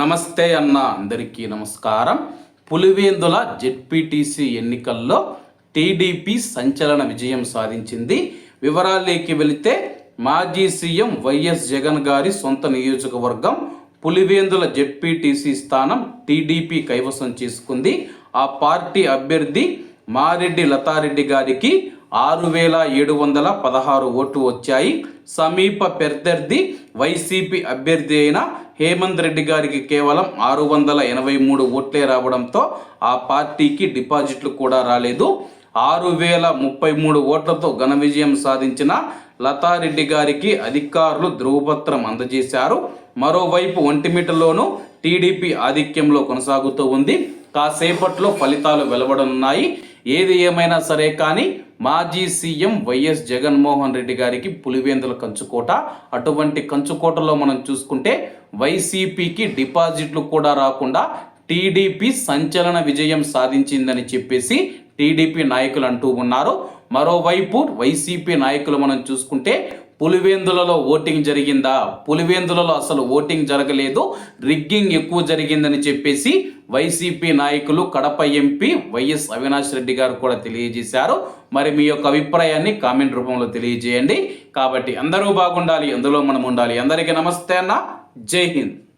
నమస్తే అన్న అందరికీ నమస్కారం. పులివేందుల జెడ్పీటీసీ ఎన్నికల్లో టీడీపీ సంచలన విజయం సాధించింది. వివరాల్లోకి వెళితే మాజీ సీఎం వైఎస్ జగన్ గారి సొంత నియోజకవర్గం పులివేందుల జెడ్పీటీసీ స్థానం టీడీపీ కైవసం చేసుకుంది. ఆ పార్టీ అభ్యర్థి మారెడ్డి లతారెడ్డి గారికి ఆరు వేల ఏడు వందల పదహారు ఓట్లు వచ్చాయి. సమీప ప్రత్యర్థి వైసీపీ అభ్యర్థి అయిన హేమంత్ రెడ్డి గారికి కేవలం ఆరు వందల ఎనభై మూడు ఓట్లే రావడంతో ఆ పార్టీకి డిపాజిట్లు కూడా రాలేదు. ఆరు వేల ముప్పై మూడు ఓట్లతో ఘన విజయం సాధించిన లతారెడ్డి గారికి అధికారులు ధృవపత్రం అందజేశారు. మరోవైపు ఒంటిమిటలోనూ టీడీపీ ఆధిక్యంలో కొనసాగుతూ ఉంది. కాసేపట్లో ఫలితాలు వెలువడనున్నాయి ఏది ఏమైనా సరే కానీ మాజీ సీఎం వైఎస్ జగన్మోహన్ రెడ్డి గారికి పులివేందుల కంచుకోట. అటువంటి కంచుకోటలో మనం చూసుకుంటే వైసీపీకి డిపాజిట్లు కూడా రాకుండా టీడీపీ సంచలన విజయం సాధించిందని చెప్పేసి టీడీపీ నాయకులు అంటూ ఉన్నారు. మరోవైపు వైసీపీ నాయకులు మనం చూసుకుంటే పులివేందులలో ఓటింగ్ జరిగిందా? పులివేందులలో అసలు ఓటింగ్ జరగలేదు. రిగ్గింగ్ ఎక్కువ జరిగిందని చెప్పేసి వైసీపీ నాయకులు కడప ఎంపీ వైఎస్ అవినాష్ రెడ్డి గారు కూడా తెలియజేశారు. మరి మీ యొక్క అభిప్రాయాన్ని కామెంట్ రూపంలో తెలియజేయండి. కాబట్టి అందరూ బాగుండాలి అందులో మనం ఉండాలి. అందరికీ నమస్తే అన్న. జై హింద్.